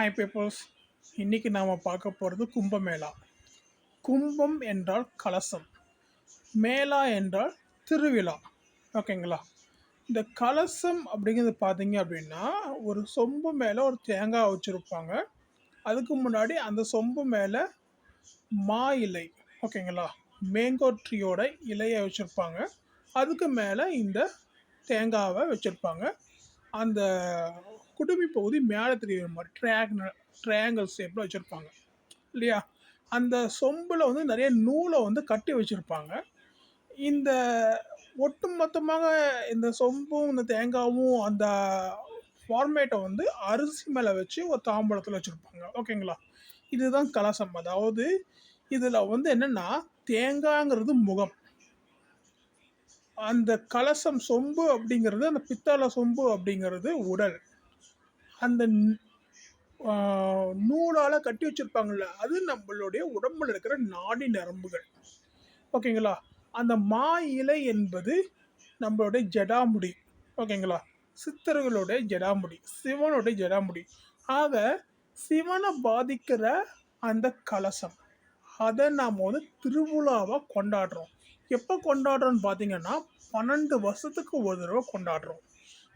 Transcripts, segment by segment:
Hi papers இன்றைக்கி நாம் பார்க்க போகிறது கும்பமேளா. கும்பம் என்றால் கலசம். மேளா என்றால் திருவிழா. ஓகேங்களா? இந்த கலசம் அப்படிங்கிறது பார்த்தீங்க அப்படின்னா ஒரு சொம்பு மேலே ஒரு தேங்காய் வச்சுருப்பாங்க. அதுக்கு முன்னாடி அந்த சொம்பு மேலே மா இலை ஓகேங்களா? மேங்கோ ட்ரீயோட இலையை வச்சுருப்பாங்க. அதுக்கு மேலே இந்த தேங்காவை வச்சுருப்பாங்க. அந்த குடுமி பகுதி மேலே தெரியுற மாதிரி. ட்ராங்கல் ட்ரையாங்கிள் ஷேப்பில் வச்சுருப்பாங்க. இல்லையா? அந்த சொம்பில் வந்து நிறைய நூலை வந்து கட்டி வச்சுருப்பாங்க. இந்த ஒட்டுமொத்தமாக இந்த சொம்பும் இந்த தேங்காவும் அந்த ஃபார்மேட்டை வந்து அரிசி மேலே வச்சு ஒரு தாம்பூலத்தில் வச்சுருப்பாங்க. ஓகேங்களா இதுதான் கலசம். அதாவது இதில் வந்து என்னென்னா தேங்காய்ங்கிறது முகம். அந்த கலசம் சொம்பு அப்படிங்கிறது அந்த பித்தளை சொம்பு அப்படிங்கிறது உடல். அந்த நூலால் கட்டி வச்சுருப்பாங்கள்ல அது நம்மளுடைய உடம்பில் இருக்கிற நாடி நரம்புகள். ஓகேங்களா? அந்த மா இலை என்பது நம்மளுடைய ஜடாமுடி. ஓகேங்களா? சித்தர்களுடைய ஜடாமுடி சிவனுடைய ஜடாமுடி. ஆக சிவனை பாதிக்கிற அந்த கலசம் அதை நாம் வந்து திருவிழாவாக கொண்டாடுறோம். எப்போ கொண்டாடுறோன்னு பார்த்தீங்கன்னா பன்னெண்டு வருஷத்துக்கு ஒரு தடவை கொண்டாடுறோம்.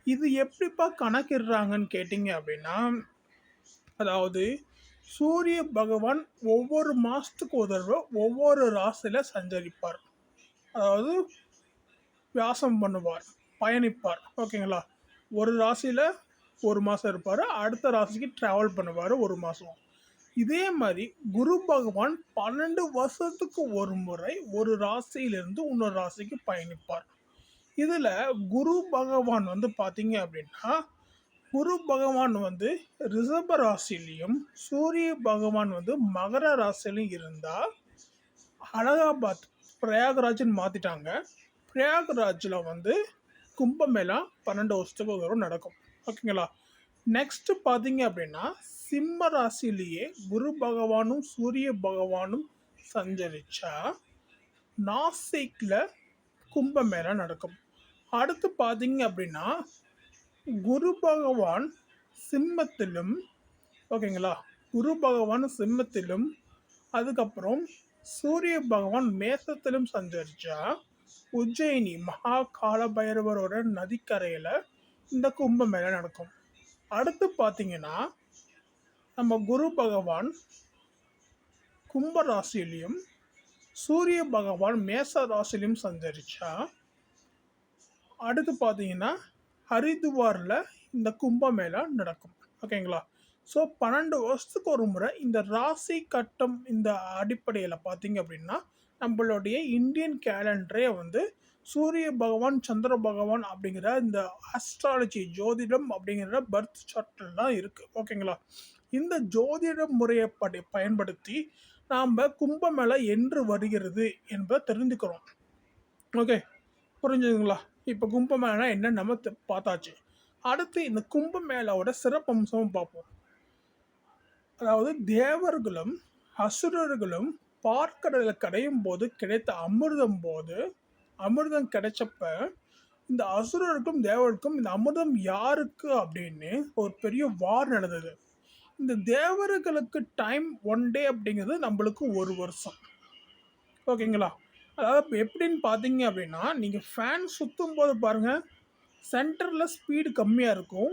இது எப்படிப்பா கணக்கிடுறாங்கன்னு கேட்டிங்க அப்படின்னா அதாவது சூரிய பகவான் ஒவ்வொரு மாதத்துக்கு ஒரு தடவை ஒவ்வொரு ராசியில் சஞ்சரிப்பார். அதாவது வியாசம் பண்ணுவார் பயணிப்பார். ஓகேங்களா? ஒரு ராசியில் ஒரு மாதம் இருப்பார் அடுத்த ராசிக்கு ட்ராவல் பண்ணுவார் ஒரு மாதம் இதே மாதிரி குரு பகவான் பன்னெண்டு வருஷத்துக்கு ஒரு முறை ஒரு ராசியிலிருந்து இன்னொரு ராசிக்கு பயணிப்பார். இதில் குரு பகவான் வந்து பார்த்தீங்க அப்படின்னா குரு பகவான் வந்து ரிஷப ராசிலையும் சூரிய பகவான் வந்து மகர ராசிலையும் இருந்தால் அலகாபாத் பிரயாகராஜ்னு மாற்றிட்டாங்க பிரயாகராஜில் வந்து கும்பமேளா பன்னெண்டு வருஷத்துக்கு ஒரு நடக்கும். ஓகேங்களா நெக்ஸ்ட்டு பார்த்தீங்க அப்படின்னா சிம்ம ராசிலேயே குரு பகவானும் சூரிய பகவானும் சஞ்சரிச்சா நாசிக்கில் கும்பமேளா நடக்கும். அடுத்து பார்த்தீங்க அப்படின்னா குரு பகவான் சிம்மத்திலும் ஓகேங்களா? குரு பகவான் சிம்மத்திலும் அதுக்கப்புறம் சூரிய பகவான் மேசத்திலும் சஞ்சரிச்சா உஜ்ஜயினி மகா கால பைரவரோட நதிக்கரையில் இந்த கும்பமேளா நடக்கும். அடுத்து பார்த்தீங்கன்னா நம்ம குரு பகவான் கும்ப ராசியிலையும் சூரிய பகவான் மேச ராசிலையும் சஞ்சரிச்சா அடுத்து பார்த்தீங்கன்னா ஹரித்துவாரில் இந்த கும்பமேளா நடக்கும். ஓகேங்களா? ஸோ பன்னெண்டு வருஷத்துக்கு ஒரு முறை இந்த ராசி கட்டம் இந்த அடிப்படையில் பார்த்தீங்க அப்படின்னா நம்மளுடைய இந்தியன் கேலண்டரே வந்து சூரிய பகவான் சந்திர பகவான் அப்படிங்கிற இந்த ஆஸ்ட்ராலஜி ஜோதிடம் அப்படிங்கிற பர்த் சார்ட்டில் தான் இருக்குது ஓகேங்களா? இந்த ஜோதிட முறையை படி பயன்படுத்தி நாம் கும்பமேளா என்று வருகிறது என்பதை தெரிஞ்சுக்கிறோம். ஓகே? புரிஞ்சுதுங்களா? இப்போ கும்பமேளா என்னன்னு நம்ம பார்த்தாச்சு. அடுத்து இந்த கும்பமேளாவோட சிறப்பம்சமும் பார்ப்போம். அதாவது தேவர்களும் அசுரர்களும் பார்க்கடலில் கடையும் போது கிடைத்த அமிர்தம் போது அமிர்தம் கிடைச்சப்ப இந்த அசுரருக்கும் தேவருக்கும் இந்த அமிர்தம் யாருக்கு அப்படின்னு ஒரு பெரிய வார் நடந்தது. இந்த தேவர்களுக்கு டைம் ஒன் டே அப்படிங்கிறது நம்மளுக்கு ஒரு வருஷம். ஓகேங்களா அதாவது எப்படின்னு பார்த்தீங்க அப்படின்னா நீங்கள் ஃபேன் சுற்றும் போது பாருங்கள் சென்டரில் ஸ்பீடு கம்மியாக இருக்கும்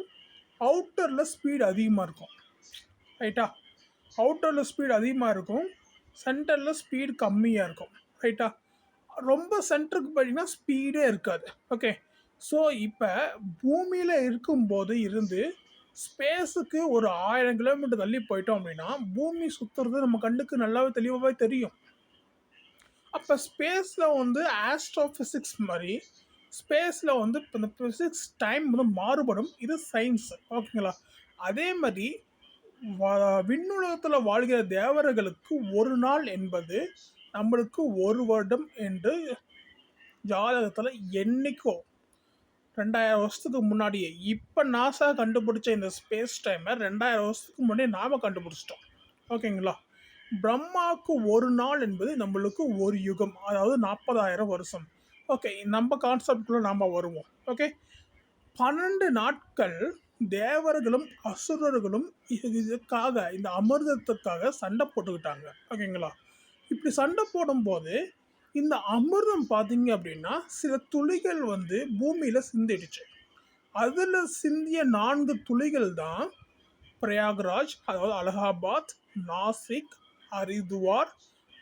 அவுட்டரில் ஸ்பீடு அதிகமாக இருக்கும். ரைட்டா அவுட்டரில் ஸ்பீடு அதிகமாக இருக்கும் சென்டரில் ஸ்பீடு கம்மியாக இருக்கும். ரைட்டா ரொம்ப சென்டருக்கு போயிட்டிங்கன்னா ஸ்பீடே இருக்காது. ஓகே ஸோ இப்போ பூமியில் இருக்கும்போது இருந்து ஸ்பேஸுக்கு ஒரு ஆயிரம் கிலோமீட்டர் தள்ளி போயிட்டோம் அப்படின்னா பூமி சுற்றுறது நம்ம கண்ணுக்கு நல்லாவே தெளிவாகவே தெரியும். அப்போ ஸ்பேஸில் வந்து ஆஸ்ட்ரோ ஃபிசிக்ஸ் மாதிரி ஸ்பேஸில் வந்து இப்போ இந்த ஃபிசிக்ஸ் டைம் வந்து மாறுபடும். இது சயின்ஸ் ஓகேங்களா? அதே மாதிரி விண்ணுலகத்தில் வாழ்கிற தேவர்களுக்கு ஒரு நாள் என்பது நம்மளுக்கு ஒரு வருடம் என்று ஜாதகத்தில் என்றைக்கோ ரெண்டாயிரம் வருஷத்துக்கு முன்னாடியே இப்போ நாசா கண்டுபிடிச்ச இந்த ஸ்பேஸ் டைமை ரெண்டாயிரம் வருஷத்துக்கு முன்னாடி நாம் கண்டுபிடிச்சிட்டோம். ஓகேங்களா? பிரம்மாவுக்கு ஒரு நாள் என்பது நம்மளுக்கு ஒரு யுகம் அதாவது நாற்பதாயிரம் வருஷம். ஓகே நம்ம கான்செப்டுக்குள்ளே நாம் வருவோம். ஓகே பன்னெண்டு நாட்கள் தேவர்களும் அசுரர்களும் இது- இதுக்காக இந்த அமிர்தத்துக்காக சண்டை போட்டுக்கிட்டாங்க. ஓகேங்களா இப்படி சண்டை போடும்போது இந்த அமிர்தம் பார்த்தீங்க அப்படின்னா சில துளிகள் வந்து பூமியில் சிந்திடுச்சு. அதில் சிந்திய நான்கு துளிகள் தான் பிரயாக்ராஜ் அதாவது அலகாபாத் நாசிக் ஹரித்வார்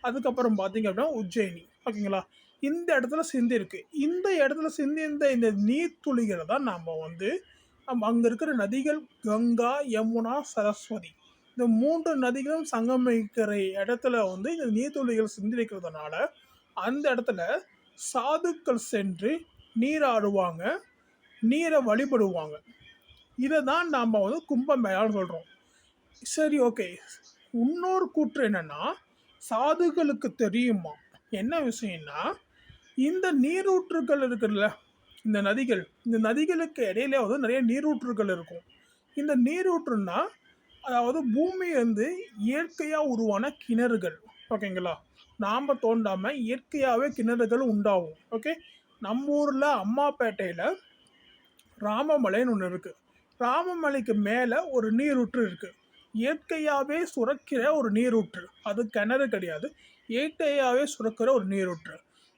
அதுக்கப்புறம் பார்த்தீங்க அப்படின்னா உஜ்ஜயினி. ஓகேங்களா? இந்த இடத்துல சிந்தி இருக்குது இந்த இடத்துல சிந்தி இந்த இந்த நீர்த்துளிகளை தான் நாம் வந்து அங்கே இருக்கிற நதிகள் கங்கா யமுனா சரஸ்வதி. இந்த மூன்று நதிகளும் சங்கமிக்கிற இடத்துல வந்து இந்த நீர்த்துளிகள் சிந்திருக்கிறதுனால அந்த இடத்துல சாதுக்கள் சென்று நீராடுவாங்க நீரை வழிபடுவாங்க. இதை தான் நாம் வந்து கும்பமேளான்னு சொல்கிறோம் சரி ஓகே. இன்னொரு கூற்று என்னன்னா சாதுகளுக்கு தெரியுமா? என்ன விஷயம்னா இந்த நீரூற்றுகள் இருக்குல்ல இந்த நதிகள் இந்த நதிகளுக்கு இடையில வந்து நிறைய நீரூற்றுகள் இருக்கும். இந்த நீரூற்றுன்னா அதாவது பூமி வந்து இயற்கையாக உருவான கிணறுகள் ஓகேங்களா? நாம் தோண்டாமல் இயற்கையாகவே கிணறுகள் உண்டாகும் ஓகே? நம்ம ஊரில் அம்மாப்பேட்டையில் ராமமலைன்னு ஒன்று இருக்குது ராமமலைக்கு மேலே ஒரு நீரூற்று இருக்குது இயற்கையாகவே சுரக்கிற ஒரு நீரூற்று. அது கிணறு கிடையாது. இயற்கையாகவே சுரக்கிற ஒரு நீரூற்று.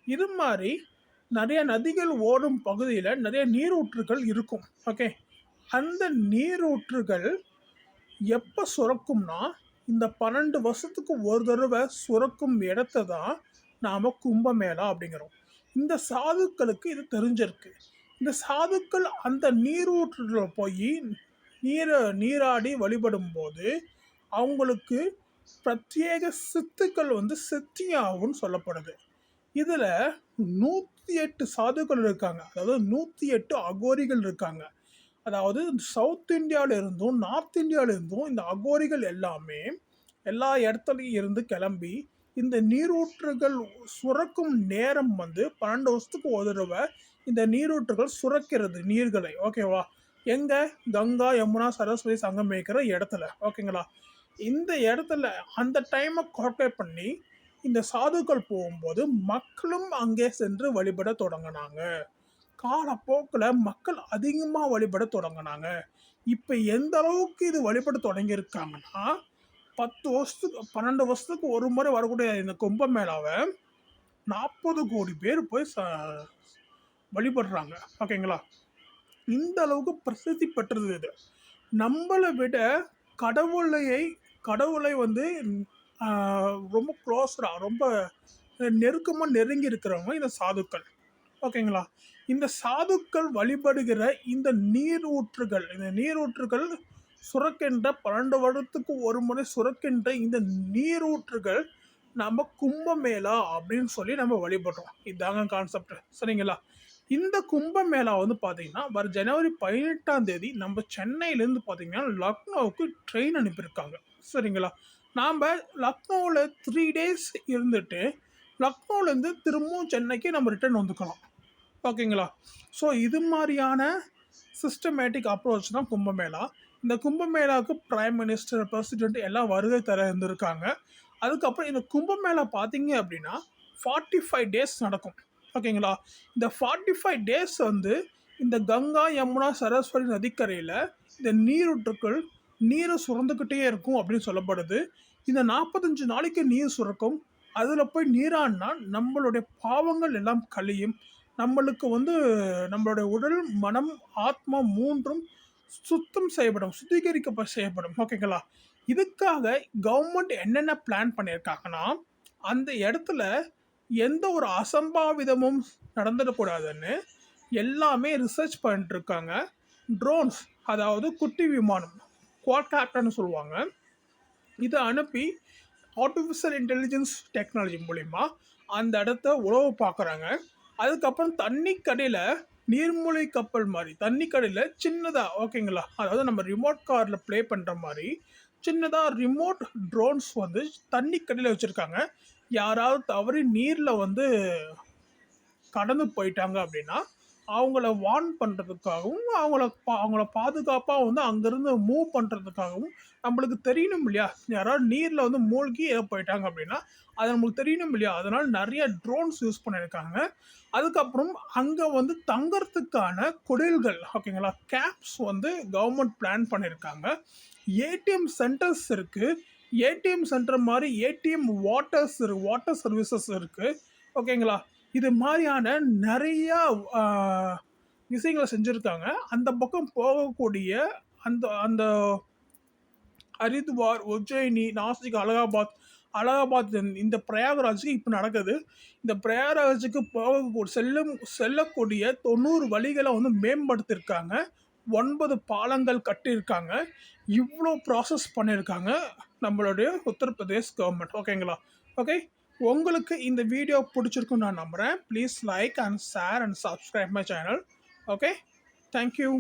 இது மாதிரி நிறைய நதிகள் ஓடும் பகுதியில் நிறைய நீரூற்றுகள் இருக்கும். ஓகே அந்த நீரூற்றுகள் எப்போ சுரக்கும்னா இந்த பன்னெண்டு வருஷத்துக்கு ஒரு தடவை சுரக்கும் இடத்த தான் நாம் கும்பமேளா அப்படிங்கிறோம். இந்த சாதுக்களுக்கு இது தெரிஞ்சிருக்கு. இந்த சாதுக்கள் அந்த நீரூற்றுல போய் நீர நீராடி வழிபடும் போது அவங்களுக்கு பிரத்யேக சித்துக்கள் வந்து சித்தியாகும்னு சொல்லப்படுது. இதில் நூற்றி எட்டு சாதுக்கள் இருக்காங்க. அதாவது நூற்றி எட்டு அகோரிகள் இருக்காங்க. அதாவது சவுத் இந்தியாவில இருந்தும் நார்த் இந்தியாவிலிருந்தும் இந்த அகோரிகள் எல்லாமே எல்லா இடத்துலையும் இருந்து கிளம்பி இந்த நீரூற்றுகள் சுரக்கும் நேரம் வந்து பன்னெண்டு வருஷத்துக்கு ஒரு தடவை இந்த நீரூற்றுகள் சுரக்கிறது நீர்களை. ஓகேவா? எங்க? கங்கா யமுனா சரஸ்வதி சங்கம் வைக்கிற இடத்துல. ஓகேங்களா? இந்த இடத்துல அந்த டைமை கால்குலேட் பண்ணி இந்த சாதுக்கள் போகும்போது மக்களும் அங்கே சென்று வழிபட தொடங்கினாங்க. காலப்போக்கில் மக்கள் அதிகமாக வழிபட தொடங்கினாங்க. இப்போ எந்த அளவுக்கு இது வழிபட தொடங்கியிருக்காங்கன்னா பத்து வருஷத்துக்கு பன்னெண்டு வருஷத்துக்கு ஒரு முறை வரக்கூடிய இந்த கும்ப மேளாவை நாற்பது கோடி பேர் போய் ச வழிபடுறாங்க. ஓகேங்களா? இந்த அளவுக்கு பிரசித்தி பெற்றது இது. நம்மளை விட கடவுளையை கடவுளை வந்து ரொம்ப க்ளோஸராக ரொம்ப நெருக்கமாக நெருங்கி இருக்கிறவங்க இந்த சாதுக்கள். ஓகேங்களா இந்த சாதுக்கள் வழிபடுகிற இந்த நீரூற்றுகள் இந்த நீரூற்றுகள் சுரக்கின்ற பன்னெண்டு வருடத்துக்கு ஒரு முறை சுரக்கின்ற இந்த நீரூற்றுகள் நம்ம கும்பமேளா அப்படின்னு சொல்லி நம்ம வழிபடுறோம். இதாங்க கான்செப்ட் சரிங்களா? இந்த கும்பமேளா வந்து பார்த்தீங்கன்னா வர ஜனவரி பதினெட்டாம் தேதி நம்ம சென்னையிலேருந்து பார்த்தீங்கன்னா லக்னோவுக்கு ட்ரெயின் அனுப்பியிருக்காங்க. சரிங்களா? நாம் லக்னோவில் த்ரீ டேஸ் இருந்துட்டு லக்னோலேருந்து திரும்பவும் சென்னைக்கு நம்ம ரிட்டர்ன் வந்துக்கலாம். ஓகேங்களா? ஸோ இது மாதிரியான சிஸ்டமேட்டிக் அப்ரோச் தான் கும்பமேளா இந்த கும்பமேளாவுக்கு பிரைம் மினிஸ்டர் பிரசிடென்ட் எல்லாம் வருகை தர இருந்திருக்காங்க. அதுக்கப்புறம் இந்த கும்பமேளா பார்த்தீங்க அப்படின்னா ஃபார்ட்டி ஃபைவ் டேஸ் நடக்கும். ஓகேங்களா? இந்த ஃபார்ட்டி ஃபைவ் டேஸ் வந்து இந்த கங்கா யமுனா சரஸ்வதி நதிக்கரையில் இந்த நீரூற்றுக்குள் நீரை சுரந்துக்கிட்டே இருக்கும் அப்படின்னு சொல்லப்படுது. இந்த நாற்பத்தஞ்சு நாளைக்கு நீர் சுரக்கும். அதில் போய் நீராடினா நம்மளுடைய பாவங்கள் எல்லாம் கழியும். நம்மளுக்கு வந்து நம்மளுடைய உடல் மனம் ஆத்மா மூன்றும் சுத்தம் செய்யப்படும் சுத்திகரிக்க செய்யப்படும். ஓகேங்களா? இதுக்காக கவர்மெண்ட் என்னென்ன பிளான் பண்ணியிருக்காங்கன்னா அந்த இடத்துல எந்த ஒரு அசம்பாவிதமும் நடந்துடக்கூடாதுன்னு எல்லாமே ரிசர்ச் பண்ணிட்டுருக்காங்க. ட்ரோன்ஸ் அதாவது குட்டி விமானம் குவாட்காப்டர்னு சொல்லுவாங்க. இதை அனுப்பி ஆர்டிஃபிஷியல் இன்டெலிஜென்ஸ் டெக்னாலஜி மூலிமா அந்த இடத்த உழவு பார்க்குறாங்க. அதுக்கப்புறம் தண்ணி கடையில் நீர்மூழ்கி கப்பல் மாதிரி தண்ணி கடையில் சின்னதாக ஓகேங்களா அதாவது நம்ம ரிமோட் காரில் ப்ளே பண்ணுற மாதிரி சின்னதாக ரிமோட் ட்ரோன்ஸ் வந்து தண்ணி கடையில் வச்சுருக்காங்க. யாராவது தவறி நீரில் வந்து கடந்து போயிட்டாங்க அப்படின்னா அவங்கள வார்ன் பண்ணுறதுக்காகவும் அவங்கள பா அவங்கள பாதுகாப்பாக வந்து அங்கேருந்து மூவ் பண்ணுறதுக்காகவும் நம்மளுக்கு தெரியணும் இல்லையா? யாராவது நீரில் வந்து மூழ்கி ஏதோ போயிட்டாங்க அப்படின்னா அது நம்மளுக்கு தெரியணும் இல்லையா? அதனால் நிறைய ட்ரோன்ஸ் யூஸ் பண்ணியிருக்காங்க. அதுக்கப்புறம் அங்கே வந்து தங்கறதுக்கான குடில்கள் ஓகேங்களா கேப்ஸ் வந்து கவர்மெண்ட் பிளான் பண்ணியிருக்காங்க. ஏடிஎம் சென்டர்ஸ் இருக்குது ஏடிஎம் சென்டர் மாதிரி ஏடிஎம் வாட்டர்ஸ் இருக்கு வாட்டர் சர்வீசஸ் இருக்குது ஓகேங்களா? இது மாதிரியான நிறையா விஷயங்களை செஞ்சுருக்காங்க. அந்த பக்கம் போகக்கூடிய அந்த அந்த ஹரித்வார் உஜ்ஜயினி நாசிக் அலகாபாத் அலகாபாத் இந்த- இந்த பிரயாகராஜுக்கு இப்போ நடக்குது. இந்த பிரயாகராஜுக்கு போக செல்லும் செல்லக்கூடிய தொண்ணூறு வழிகளை வந்து மேம்படுத்தியிருக்காங்க ஒன்பது பாலங்கள் கட்டியிருக்காங்க. இவ்வளோ ப்ராசஸ் பண்ணியிருக்காங்க நம்மளுடைய உத்தரப்பிரதேஷ் கவர்மெண்ட் ஓகேங்களா ஓகே உங்களுக்கு இந்த வீடியோ பிடிச்சிருக்குன்னு நான் நம்புகிறேன் please like and share and subscribe my channel okay thank you